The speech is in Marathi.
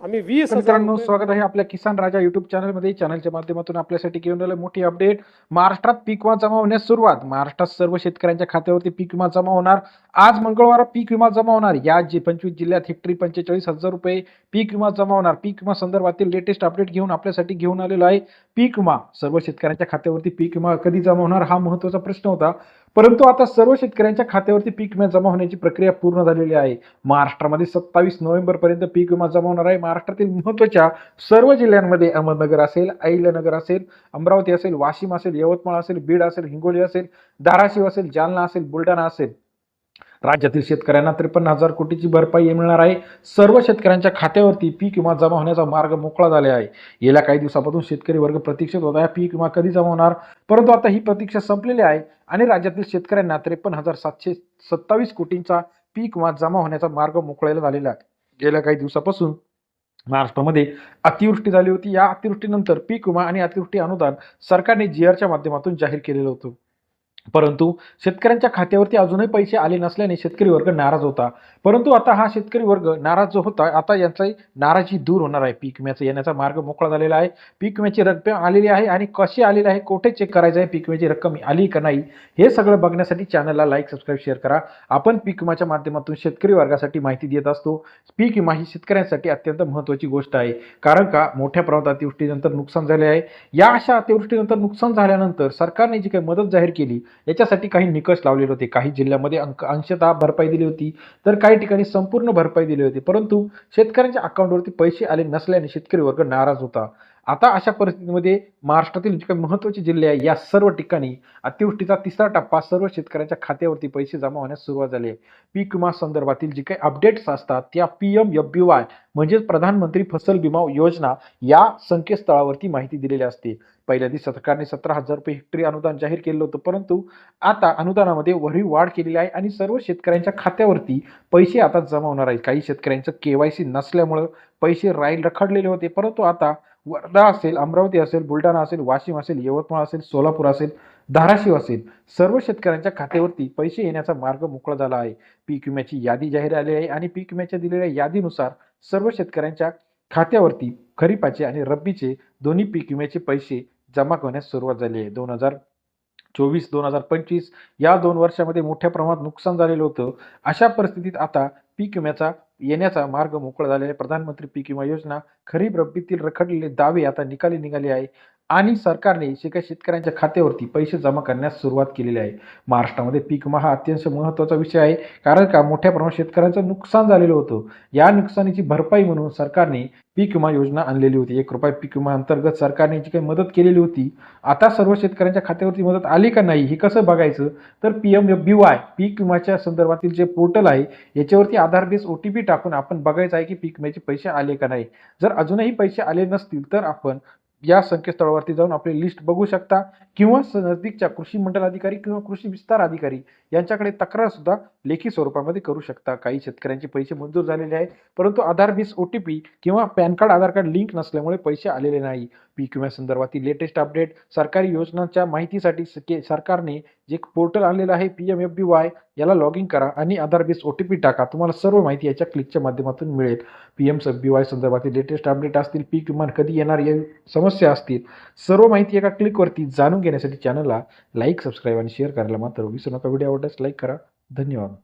आम्ही वीस मित्रांनो स्वागत आहे आपल्या किसान राजा युट्यूब चॅनलमध्ये चॅनलच्या माध्यमातून आपल्यासाठी घेऊन आलं मोठी अपडेट महाराष्ट्रात पीक विमा जमा होण्यास सुरुवात. महाराष्ट्रात सर्व शेतकऱ्यांच्या खात्यावरती पीक विमा जमा होणार. आज मंगळवार पीक विमा जमा होणार. या जी पंचवीस जिल्ह्यात हेक्टरी पंचेचाळीस हजार रुपये पीक विमा जमा होणार. पीक विमा संदर्भातील लेटेस्ट अपडेट घेऊन आपल्यासाठी घेऊन आलेलो आहे पीक विमा. सर्व शेतकऱ्यांच्या खात्यावरती पीक विमा कधी जमा होणार हा महत्त्वाचा प्रश्न होता. परंतु आता सर्व शेतकऱ्यांच्या खात्यावरती पीक विमा जमा होण्याची प्रक्रिया पूर्ण झालेली आहे. महाराष्ट्रामध्ये सत्तावीस नोव्हेंबरपर्यंत पीक विमा जमा होणार आहे. महाराष्ट्रातील महत्त्वाच्या सर्व जिल्ह्यांमध्ये अहमदनगर असेल अहिल्यानगर असेल अमरावती असेल वाशिम असेल यवतमाळ असेल बीड असेल हिंगोली असेल धाराशिव असेल जालना असेल बुलढाणा असेल. राज्यातील शेतकऱ्यांना त्रेपन्न हजार कोटीची भरपाई मिळणार आहे. सर्व शेतकऱ्यांच्या खात्यावरती पीक विमा जमा होण्याचा मार्ग मोकळा झाला आहे. गेल्या काही दिवसापासून शेतकरी वर्ग प्रतीक्षित होता. पीक विमा कधी जमा होणार? परंतु आता ही प्रतीक्षा संपलेली आहे आणि राज्यातील शेतकऱ्यांना त्रेपन्न हजार सातशे सत्तावीस कोटींचा पीक विमा जमा होण्याचा मार्ग मोकळायला झालेला आहे. गेल्या काही दिवसापासून महाराष्ट्रामध्ये अतिवृष्टी झाली होती. या अतिवृष्टीनंतर पीक विमा आणि अतिवृष्टी अनुदान सरकारने जीआरच्या माध्यमातून जाहीर केलेलं होतं. परंतु शेतकऱ्यांच्या खात्यावरती अजूनही पैसे आले नसल्याने शेतकरी वर्ग नाराज होता. परंतु आता हा शेतकरी वर्ग नाराज जो होता आता यांचाही नाराजी दूर होणार आहे. पीक विम्याचा येण्याचा मार्ग मोकळा झालेला आहे. पीक विम्याची रक्कम आलेली आहे आणि कशी आलेली आहे कुठे चेक करायचं आहे पीक विम्याची रक्कम आली का नाही हे सगळं बघण्यासाठी चॅनलला लाईक सबस्क्राईब शेअर करा. आपण पीक विम्याच्या माध्यमातून शेतकरी वर्गासाठी माहिती देत असतो. पीक विमा ही शेतकऱ्यांसाठी अत्यंत महत्त्वाची गोष्ट आहे. कारण का? मोठ्या प्रमाणात अतिवृष्टीनंतर नुकसान झाले आहे. या अशा अतिवृष्टीनंतर नुकसान झाल्यानंतर सरकारने जी काही मदत जाहीर केली याच्यासाठी काही निकष लावलेले होते. काही जिल्ह्यामध्ये अंक अंशतः भरपाई दिली होती. तर काही ठिकाणी संपूर्ण भरपाई दिली होती. परंतु शेतकऱ्यांच्या अकाउंटवरती पैसे आले नसल्याने शेतकरी वर्ग नाराज होता. आता अशा परिस्थितीमध्ये महाराष्ट्रातील जे काही महत्त्वाचे जिल्हे आहे या सर्व ठिकाणी अतिवृष्टीचा तिसरा टप्पा सर्व शेतकऱ्यांच्या खात्यावरती पैसे जमा होण्यास सुरुवात झाली आहे. पीक विमा संदर्भातील जे काही अपडेट्स असतात त्या P M F B Y म्हणजेच प्रधानमंत्री फसल विमा योजना या संकेतस्थळावरती माहिती दिलेली असते. पहिल्या दिवशी सरकारने सतरा हजार रुपये हेक्टरी अनुदान जाहीर केलं होतं परंतु आता अनुदानामध्ये वरही वाढ केलेली आहे आणि सर्व शेतकऱ्यांच्या खात्यावरती पैसे आता जमा होणार आहेत. काही शेतकऱ्यांचं केवायसी नसल्यामुळं पैसे राहील रखडलेले होते परंतु आता वर्धा असेल अमरावती असेल बुलढाणा असेल वाशिम असेल यवतमाळ असेल सोलापूर असेल धाराशिव असेल सर्व शेतकऱ्यांच्या खात्यावरती पैसे येण्याचा मार्ग मोकळा झाला आहे. पीक विम्याची यादी जाहीर आली आहे आणि पीक विम्याच्या दिलेल्या यादीनुसार सर्व शेतकऱ्यांच्या खात्यावरती खरीपाचे आणि रब्बीचे दोन्ही पीक विम्याचे पैसे जमा करण्यास सुरुवात झाली आहे. दोन हजार चोवीस दोन हजार पंचवीस या दोन वर्षामध्ये मोठ्या प्रमाणात नुकसान झालेलं होतं. अशा परिस्थितीत आता पीक विम्याचा येण्याचा मार्ग मोकळा झालेला आहे. प्रधानमंत्री पीक विमा योजना खरीप रब्बीतील रखडलेले दावे आता निकाली निघाले आहे. आणि सरकारने शिका शेतकऱ्यांच्या खात्यावरती पैसे जमा करण्यास सुरुवात केलेली आहे. महाराष्ट्रामध्ये पीक विमा हा अत्यंत महत्त्वाचा विषय आहे. कारण का? मोठ्या प्रमाणात शेतकऱ्यांचं नुकसान झालेलं होतं. या नुकसानीची भरपाई म्हणून सरकारने पीक विमा योजना आणलेली होती. एक रुपये पीक विमा अंतर्गत सरकारने जी काही मदत केलेली होती. आता सर्व शेतकऱ्यांच्या खात्यावरती मदत आली का नाही हे कसं बघायचं? तर P M F B Y पीक विमाच्या संदर्भातील जे पोर्टल आहे याच्यावरती Aadhaar base O T P टाकून आपण बघायचं आहे की पीक विम्याचे पैसे आले का नाही. जर अजूनही पैसे आले नसतील तर आपण या संकेतस्थळावरती जाऊन आपली लिस्ट बघू शकता. किंवा नजदीकच्या कृषी मंडल अधिकारी किंवा कृषी विस्तार अधिकारी यांच्याकडे तक्रार सुद्धा लेखी स्वरूपामध्ये करू शकता. काही शेतकऱ्यांचे पैसे मंजूर झालेले आहे परंतु Aadhaar base O T P किंवा PAN card Aadhaar card link नसल्यामुळे पैसे आलेले नाही. पीक विम्यासंदर्भातील लेटेस्ट अपडेट सरकारी योजनांच्या माहितीसाठी सरकारने जे पोर्टल आणलेलं आहे P M F B Y याला लॉग इन करा आणि Aadhaar base O T P टाका. तुम्हाला सर्व माहिती याच्या क्लिकच्या माध्यमातून मिळेल. पी एम बी वाय संदर्भातील लेटेस्ट अपडेट असतील पीक विमान कधी येणार या समस्या असतील सर्व माहिती एका क्लिकवरती जाणून घेण्यासाठी चॅनलला लाईक सबस्क्राईब आणि शेअर करायला मात्र विसरू नका. व्हिडिओ आवडल्यास लाईक करा. धन्यवाद.